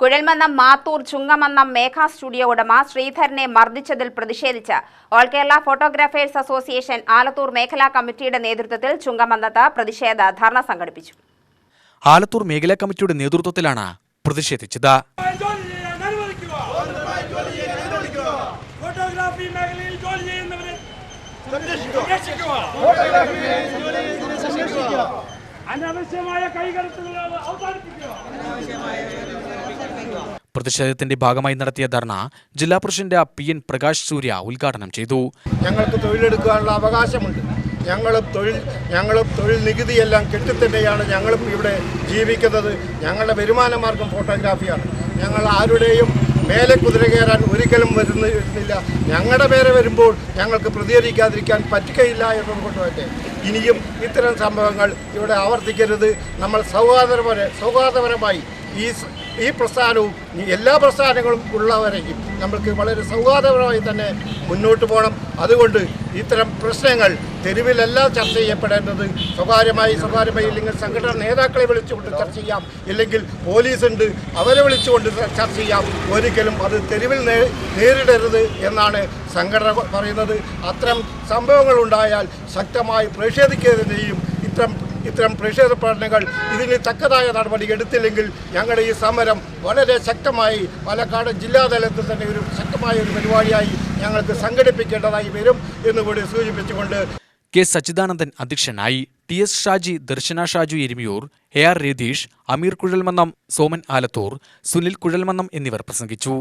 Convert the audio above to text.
Kuzhalmannam Mathur Chungamannam Megha studio ഉടമ ശ്രീധരനെ മർദ്ദിച്ചതിൽ പ്രതിഷേധിച്ച് all Kerala photographers association Alathur മേഖലാ കമ്മിറ്റിയുടെ നേതൃത്വത്തിൽ ചുങ്കമന്നത്ത് പ്രതിഷേധ ധർണ സംഘടിപ്പിച്ചു. ആലത്തൂർ മേഖലാ കമ്മിറ്റിയുടെ നേതൃത്വത്തിലാണ് പ്രതിഷേധിച്ചത്. ഫോട്ടോഗ്രാഫി മേഖലയിൽ ജോലി ചെയ്യുന്നവരെ സംരക്ഷിക്കുക. അനാവശ്യമായ കൈകടത്തുകൾ അവസാനിപ്പിക്കുക. പ്രതിഷേധത്തിന്റെ ഭാഗമായി നടത്തിയ ധർണ ജില്ലാ president P N Prakash Surya ഉദ്ഘാടനം ചെയ്തു. ഞങ്ങൾക്ക് തൊഴിലെടുക്കാനുള്ള അവകാശമുണ്ട്. ഞങ്ങളും തൊഴിൽ ഞങ്ങളും തൊഴിൽ നികുതിയെല്ലാം കെട്ടിത്തന്നെയാണ് ഞങ്ങളും ഇവിടെ ജീവിക്കുന്നത്. ഞങ്ങളുടെ വരുമാന മാർഗം ഫോട്ടോഗ്രാഫിയാണ്. ഞങ്ങൾ ആരുടെയും മേലെ കുതിര കയറാൻ ഒരിക്കലും വരുന്നില്ല. ഞങ്ങളുടെ പേരെ വരുമ്പോൾ ഞങ്ങൾക്ക് പ്രതികരിക്കാതിരിക്കാൻ പറ്റുകയില്ല എന്നതുകൊണ്ട് തന്നെ ഇനിയും ഇത്തരം സംഭവങ്ങൾ ഇവിടെ ആവർത്തിക്കരുത്. നമ്മൾ സൗഹാർദ്ദപര സൗഹാർദ്ദപരമായി ഈ ഈ പ്രസ്ഥാനവും എല്ലാ പ്രസ്ഥാനങ്ങളും ഉള്ളവരെയും നമ്മൾക്ക് വളരെ സൗഹാർദ്ദപരമായി തന്നെ മുന്നോട്ട് പോകണം. അതുകൊണ്ട് ഇത്തരം പ്രശ്നങ്ങൾ തെരുവിലല്ല ചർച്ച ചെയ്യപ്പെടേണ്ടത്. സ്വകാര്യമായി സ്വകാര്യമായി ഇല്ലെങ്കിൽ സംഘടന നേതാക്കളെ വിളിച്ചുകൊണ്ട് ചർച്ച ചെയ്യാം. ഇല്ലെങ്കിൽ പോലീസുണ്ട് അവരെ വിളിച്ചുകൊണ്ട് ചർച്ച ചെയ്യാം. ഒരിക്കലും അത് തെരുവിൽ നേരിടരുത് എന്നാണ് സംഘടന പറയുന്നത്. അത്തരം സംഭവങ്ങൾ ഉണ്ടായാൽ ശക്തമായി പ്രതിഷേധിക്കുകയും ഇത്തരം ഇത്തരം പ്രതിഷേധ പ്രകടനങ്ങൾ ഇതിന് തക്കതായ നടപടി എടുത്തില്ലെങ്കിൽ ഞങ്ങളുടെ ഈ സമരം വളരെ ശക്തമായി പാലക്കാട് ജില്ലാതലത്തിൽ തന്നെ ഒരു ശക്തമായ ഒരു പരിപാടിയായി ഞങ്ങൾക്ക് സംഘടിപ്പിക്കേണ്ടതായി വരും എന്നുകൂടി സൂചിപ്പിച്ചുകൊണ്ട് കെ സച്ചിദാനന്ദൻ അധ്യക്ഷനായി T S Shaji Darshana Shaju Erimayur A R Ratheesh Ameer Kuzhalmannam Soman Alathur Sunil Kuzhalmannam എന്നിവർ പ്രസംഗിച്ചു.